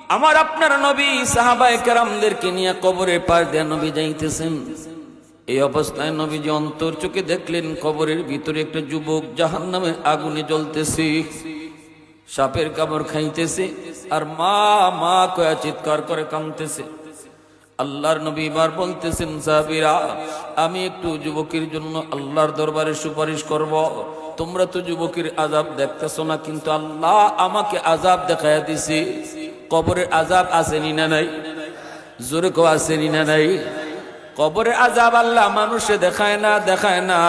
আমার আপনার নবী সাহাবায়ে কেরামদেরকে নিয়ে কবরের পাশ দিয়ে নবী যাইতেছেন। এই অবস্থায় নবীজি অন্তর চোখে দেখলেন, কবরের ভিতরে একটা যুবক জাহান নামের আগুনে জ্বলতেছে, সাপের কামড় খাইতেছে, আর মা মা কয়া চিৎকার করে কামতেছে আল্লাহর নবী এবার বলতেছেন, সাহাবীরা, আমি একটু যুবকের জন্য আল্লাহর দরবারে সুপারিশ করব। তোমরা তো যুবকের আজাব দেখতেছো না, কিন্তু আল্লাহ আমাকে আজাব দেখায় দিছে। কবরের আজাব আসেনি না নাই? জোরে কো আসেনি না নাই? কবরের আজাব আল্লাহ মানুষে দেখায় না দেখায় না।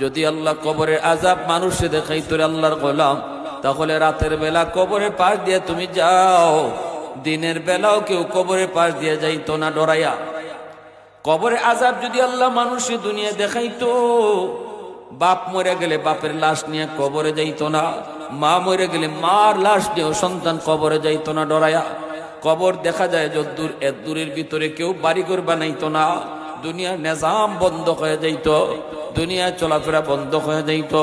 যদি আল্লাহ কবরের আজাব মানুষে দেখাই তোর আল্লাহর গোলাম, তাহলে রাতের বেলা কবরের পাশ দিয়ে তুমি যাও। দিনের বেলাও কেউ কবরের পাশ দিয়ে যাইতো না ডরাইয়া। কবরে আজাব যদি আল্লাহ মানুষে দুনিয়া দেখাইতো, বাপ মরে গেলে বাপের লাশ নিয়ে কবরে যাইতো না। মা মরে গেলে মার লাশ নিয়েও সন্তান কবরে যাইতো না ডরাইয়া কবর দেখা যায় যদ্দূর এর দূরের ভিতরে কেউ বাড়ি বাড়িঘর বানাইতো না। দুনিয়ার নেজাম বন্ধ হয়ে যাইত। দুনিয়ায় চলাফেরা বন্ধ হয়ে যাইত।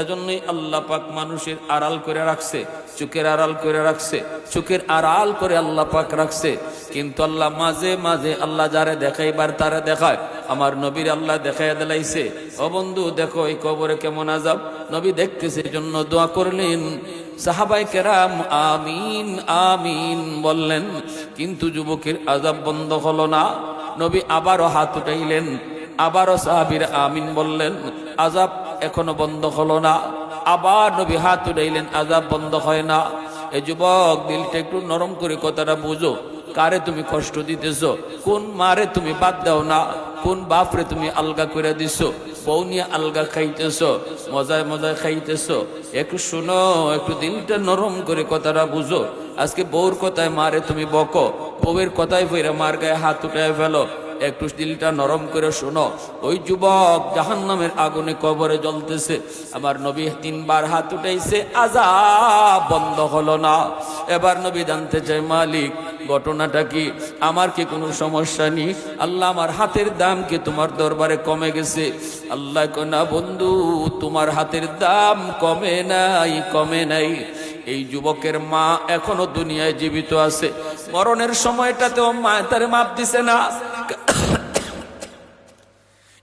এজন্যই আল্লাহ পাক মানুষের আড়াল করে রাখছে, চোখের আড়াল করে রাখছে, চোখের আড়াল করে আল্লাহ পাক রাখছে। কিন্তু আল্লাহ মাঝে মাঝে আল্লাহ যারে দেখাইবার তারা দেখায়। আমার নবীর আল্লাহ দেখাই দিলাইছে। ও বন্ধু, দেখো এই কবরে কেমন আজাব নবী দেখতেছে জন্য দোয়া করলেন। সাহাবাই কেরাম, আমিন আমিন বললেন, কিন্তু যুবকের আজাব বন্ধ হলো না। নবী আবারও হাত উঠাইলেন, আবারও সাহাবির আমিন বললেন আজাব এখনও বন্ধ হলো না। আবার নবী হাত উঠাইলেন আজাব বন্ধ হয় না। এ যুবক, দিলটা একটু নরম করে কথাটা বুঝো। কারে তুমি কষ্ট দিতেছ? কোন মারে তুমি বাদ দাও না? কোন বাপরে তুমি আলগা করে দিছো? বউ আলগা খাইতেছ, মজায় মজায় খাইতেছ। একটু শুনো, একটু দিলটা নরম করে কথাটা বুঝো। আজকে বউর কথায় মারে তুমি বকো, বউয়ের কথায় ফিরে মার গায়ে হাত উঠায় ফেলো। একটু দিলটা নরম করে শোনো। ওই যুবক জাহান নামের আগুনে কবরে জ্বলতেছে। আমার নবী তিনবার হাত উঠাইছে আজা বন্ধ হলো না। এবার নবী জানতে চাই মালিক ঘটনাটা কি? আমার কি কোনো সমস্যা নেই? আল্লাহ আমার হাতের দাম কি তোমার দরবারে কমে গেছে? আল্লাহ না বন্ধু, তোমার হাতের দাম কমে নাই কমে নাই। এই যুবকের মা এখনও দুনিয়ায় জীবিত আছে। মরণের সময়টাতেও মা তার মাপ দিছে না।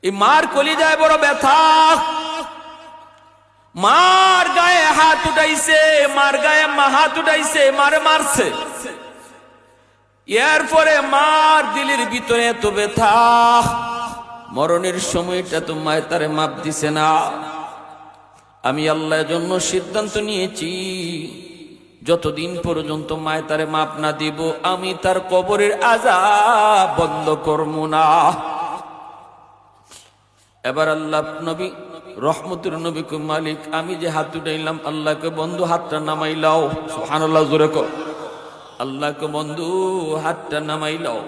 এই মার কলি যায় বড় ব্যথা। মার গায়ে হাত উঠাইছে, মার গায়ে হাত উঠাইছে, মারে মারছে। এরপরে মার দিলের ভিতরে এত ব্যথা। মরণের সময়টা তো মায়ের তারে মাপ দিছে না। আমি আল্লাহর জন্য সিদ্ধান্ত নিয়েছি, যতদিন পর্যন্ত মায় তারে মাপ না দিব, আমি তার কবরের আজা বন্ধ করব না। এবার আল্লাহ নবী, রহমতুর নবী মালিক, আমি যে হাত উঠাইলাম, আল্লাহকে বন্ধু হাতটা নামাইলাও। সুবহানাল্লাহ, জোরে কো আল্লাহকে বন্ধু, হাতটা নামাইলাও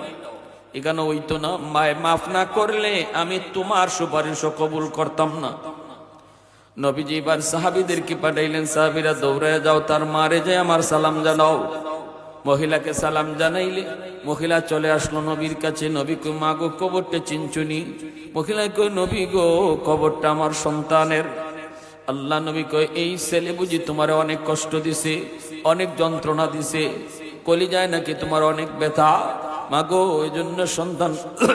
এখানে ওই তো না, মায় মাফ না করলে আমি তোমার সুপারিশও কবুল করতাম না। নবীজি এবার সাহাবিদেরকে পাঠাইলেন, সাহাবিরা দৌড়ায় যাও, তার মারে যায় আমার সালাম জানাও। মহিলাকে সালাম জানাইলে, মহিলা চলে আসলো নবীর কাছে, নবী কই মা গো, কবরটা চিনচুনি? মহিলা কই নবী গো, কবরটা আমার সন্তানের। আল্লাহ নবী কয়, এই ছেলে বুঝি তোমার অনেক কষ্ট দিছে, অনেক যন্ত্রণা দিছে। কলি যায় নাকি তোমার অনেক ব্যথা? মাগো এই জন্য সন্তান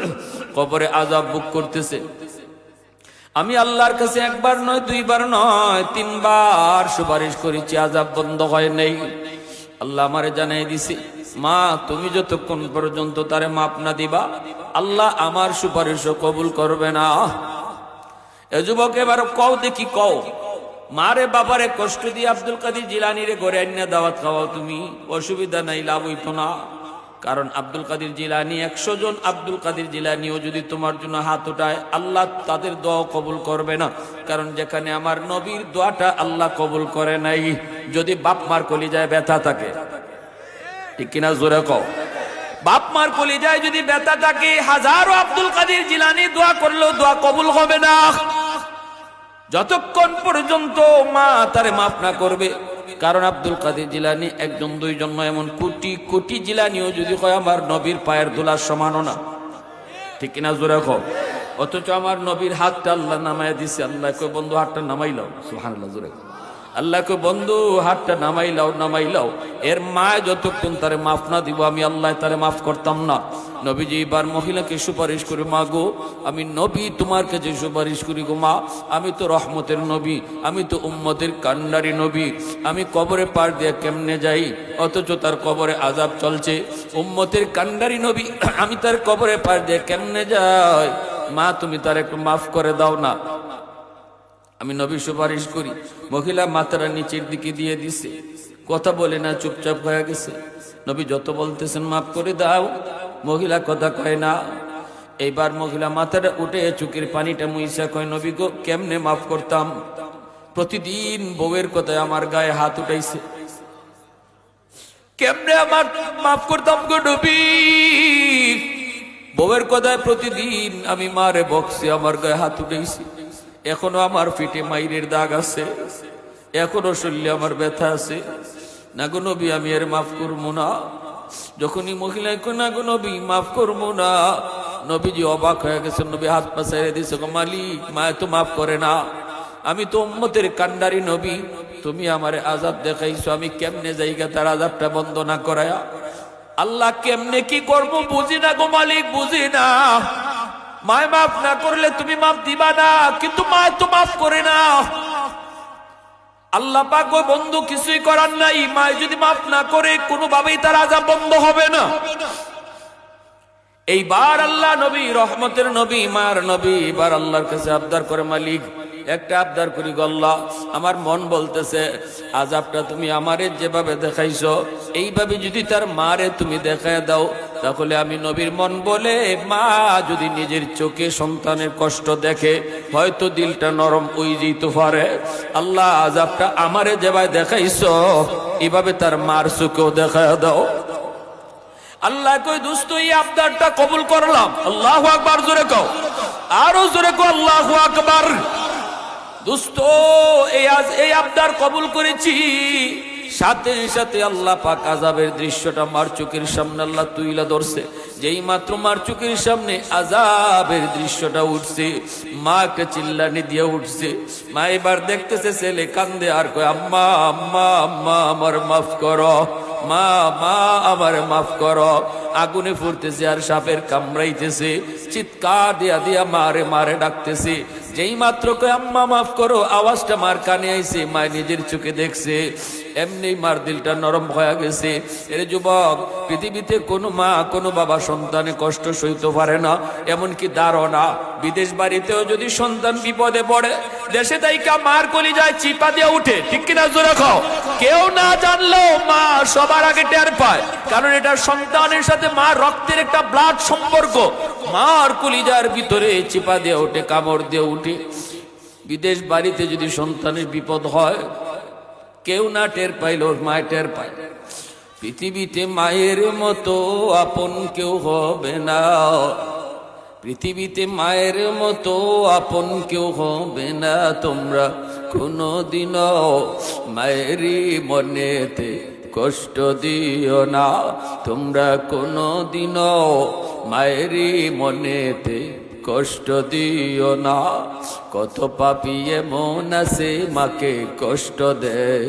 কবরে আজাব বুক করতেছে। আমি আল্লাহর কাছে একবার নয়, দুইবার নয়, তিনবার সুপারিশ করেছি আজাব বন্ধ হয় নাই। আল্লাহ আমারে জানাই দিছে, মা, তুমি যতক্ষণ পর্যন্ত তারে মাপ না দিবা, আল্লাহ আমার সুপারিশও কবুল করবে না। এ যুবক, এবার কও দেখি, কও। মারে বাবারে কষ্ট দিয়ে আব্দুল কাদির জিলানিরে ঘরে আইনা দাওয়াত খাওয়াও তুমি। অসুবিধা নাই, লাভ হইতো না। কারণ আব্দুল কাদির জিলানি, একশো জন আব্দুল কাদির জিলানিও যদি তোমার জন্য হাত উঠায়, আল্লাহ তাদের দোয়া কবুল করবে না। কারণ যেখানে আমার নবীর দোয়াটা আল্লাহ কবুল করে নাই, যদি বাপ মার কলিজায় ব্যথা থাকে। ঠিক কিনা জোরে কও? বাপ মার কলিজায় যদি ব্যথা থাকে, হাজারো আব্দুল কাদির জিলানি দোয়া করলেও দোয়া কবুল হবে না। যতক্ষণ পর্যন্ত মা তারে মাফ না করবে, কারণ আব্দুল কাদের জিলানি একজন, দুইজন এমন কোটি কোটি জিলানিও যদি হয় আমার নবীর পায়ের দোলার সমানও না। ঠিক কিনা জোরে কো অথচ আমার নবীর হাতটা আল্লাহ নামায় দিছে, আল্লাহ কই বন্ধু, হাতটা নামাইলাও সুবহানাল্লাহ, জোরে কও। আল্লাহকে বন্ধু, হাতটা নামাইলাও নামাইলাও এর মা যতক্ষণ তারে মাফ না দিব, আমি আল্লাহ তারে মাফ করতাম না। নবীজি, এবার মহিলাকে সুপারিশ করে, মা গো, আমি নবী, তোমার কাছে সুপারিশ করি গো, মা। আমি তো রহমতের নবী, আমি তো উম্মতের কান্ডারি নবী। আমি কবরে পার দিয়ে কেমনে যাই? অথচ তার কবরে আজাব চলছে। উম্মতের কান্ডারি নবী, আমি তার কবরে পার দিয়ে কেমনে যাই? মা, তুমি তার একটু মাফ করে দাও না। আমি নবী সুপারিশ করি। মহিলা মাথাটা নিচের দিকে দিয়ে দিছে। কথা বলে না, চুপচাপ হয়ে গেছে। নবী যত বলতেছেন, মাফ করে দাও। মহিলা কথা কয় না। এইবার মহিলা মাথাটা উঠে চুকের পানিটা মুইসা কয়, নবী গো, কেমনে মাফ করতাম? প্রতিদিন বউয়ের কথায় আমার গায়ে হাত উঠাইছে। কেমনে আমার মাফ করতাম গো নবী? বউয়ের কথায় প্রতিদিন আমি মারে বক্সে আমার গায়ে হাত উঠেছি এখনও আমার পিঠে মাইরের দাগ আছে। এখনও শরীরে আমার ব্যথা আছে। না গো নবী, আমি এর মাফ করব না। যখনই মহিলায় কই না গো নবী, মাফ করব না। নবীজি অবাক হয়ে গেছে নবী হাত পা ছেড়ে দিছে গো মালিক, মায় তো মাফ করে না। আমি তো উম্মতের কান্ডারি নবী। তুমি আমারে আজাব দেখাইছো, আমি কেমনে জায়গা তার আজাবটা বন্ধ না করায়া? আল্লাহ কেমনে কি করব? বুঝি না, গো মালিক, বুঝি না। মায় মাফ না করলে তুমি মাফ দিবা না, কিন্তু মায় তো মাফ করে না। আল্লাহ পাক ও বন্ধু, কিছুই করার নাই। মায় যদি মাফ না করে, কোনোভাবেই তার আজাব বন্ধ হবে না। এইবার আল্লাহ নবী, রহমতের নবী, মার নবী, এবার আল্লাহর কাছে আবদার করে মালিক। একটা আবদার করি, গল্লা, আমার মন বলতেছে, আজাবটা তুমি আমারে যেভাবে দেখাইছো, এইভাবে যদি তার মারে তুমি দেখায় দাও, তাহলে আমি নবীর মন বলে মা যদি নিজের চোখে সন্তানের কষ্ট দেখে, হয়তো দিলটা নরম ওই যেতে পারে। আল্লাহ, আজাবটা আমারে যেভাবে দেখাইছ, এভাবে তার মার চোখেও দেখায় দাও। আল্লাহ কই দুস্ত, এই আবদারটা কবুল করলাম। আল্লাহ আকবার, জোরে কও। আরও জোরে কও, আল্লাহ আকবার। এই আবদার কবুল করেছি। সাথে সাথে আল্লাহ পাক আজাবের দৃশ্যটা সামনে আল্লাহ তুইলা ধরছে। যেই মাত্র সামনে আজাবের দৃশ্যটা উঠছে মা চিল্লানি দিয়ে উঠছে। মা এবার দেখতেছে ছেলে কান্দে আর কয়, আম্মা আম্মা আম্মা, আমার মাফ করো। মা মা, আমার মাফ করো। আগুনে ফুরতেছে আর সাপের কামড়াইতেছে। চিৎকার দিয়া দিয়া মারে মারে ডাকতেছে। যেই মাত্র কয়, আম্মা, মাফ করো, আওয়াজটা মার কানে আইছে, মা নিজের চোখে দেখছে, এমনি মার দিলটা নরম হয়ে গেছে। এর যুবক, পৃথিবীতে কোনো মা, কোনো বাবা সন্তানে কষ্ট সইতে পারে না, এমনকি দাঁড়ো বিদেশ বাড়িতেও যদি সন্তান বিপদে পড়ে, দেশে তাইকা মার কলি যায় চিপা দিয়ে উঠে, ঠিক কিনা জোরে খাও কেউ না জানলেও মা সবার আগে টের পায়, কারণ এটা সন্তানের সাথে মা রক্তের একটা ব্লাড সম্পর্ক। মার কলিজার ভিতরে চিপা দিয়ে ওঠে, কামড় দিয়ে উঠে। বিদেশ বাড়িতে যদি সন্তানের বিপদ হয়, কেউ না টের পাইল, মায় টের পায়। পৃথিবীতে মায়ের মতো আপন কেউ হবে না। পৃথিবীতে মায়ের মতো আপন কেউ হবে না। তোমরা কোনো দিনও মায়েরই মনেতে কষ্ট দিও না। তোমরা কোনো দিনও মায়েরই মনেতে কষ্ট দিও না। কত পাপি এমন আছে, মাকে কষ্ট দেয়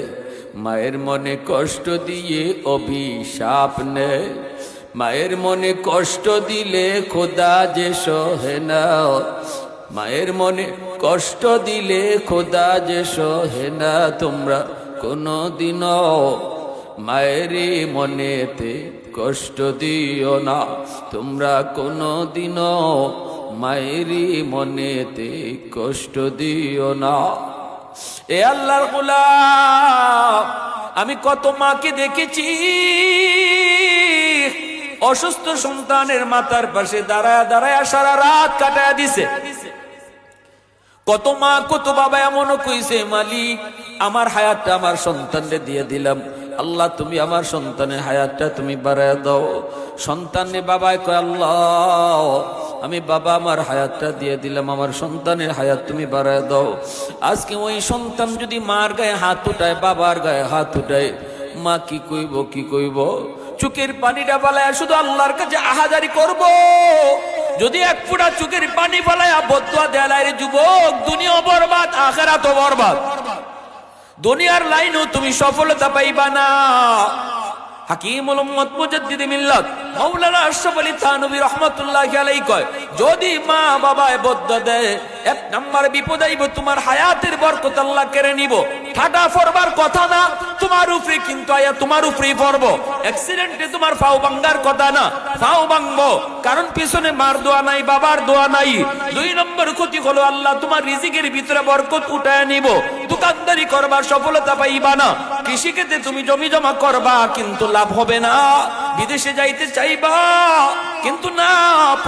মায়ের মনে কষ্ট দিয়ে অভিশাপ নেয় মায়ের মনে কষ্ট দিলে খোদা যে সহে না মায়ের মনে কষ্ট দিলে খোদা যে সহে না তোমরা কোনো দিনও মায়েরই মনেতে কষ্ট দিও না। তোমরা কোনো দিনও মায়েরই মনেতে কষ্ট দিও না। এ আল্লাহর গোলাম, আমি কত মাকে দেখেছি। অসুস্থ সন্তানের মাথার পাশে দাঁড়ায় দাঁড়ায় সারা রাত কাটায় দিছে। কত মা, কত বাবা এমনও কইছে, মালিক, আমার হায়াতটা আমার সন্তানরে দিয়ে দিলাম। আল্লাহ, তুমি আমার সন্তানের হায়াতটা তুমি বাড়ায় দাও। সন্তানে বাবায় কয়, আল্লাহ, আমি বাবা আমার হায়াতটা দিয়ে দিলাম, আমার সন্তানের হায়াত তুমি বাড়ায় দাও। আজকে ওই সন্তান যদি মার গায়ে হাত উঠায়, বাবার গায়ে হাত উঠায়, মা কি কইব কি কইব? চুকের পানিটা বালায় শুধু আল্লাহর কাছে আহাজারি করব। যদি এক ফুটা চুকের পানি বালায় বদুয়া দেলায় রে যুবক, দুনিয়া বরবাদ আখেরাত বরবাদ। দুনিয়ার লাইনও তুমি সফলতা পাইবা না। হাকিমুল উম্মত মুজাদ্দিদ মিল্লাত, মাওলানা আশরাফ আলী থানভী রাহমাতুল্লাহি আলাইহি কয়, যদি মা এক বিপদ কেড়ে নিব। ঠাটা ফরবার কথা না, তোমার উপরে কিন্তু আয়া তোমার উপরেই অ্যাক্সিডেন্টে তোমার ফাও কথা না, ফাও কারণ পিছনে মার দোয়া নাই, বাবার দোয়া নাই। দুই নম্বর ক্ষতি হলো আল্লাহ তোমার রিজিকের ভিতরে বরকত উঠায় নিব। দোকানদারি করবার সফলতা পাইবা না। কৃষিক্ষেত্রে তুমি জমি জমা করবা, কিন্তু লাভ হবে না। বিদেশে যাইতে চাইবা, কিন্তু না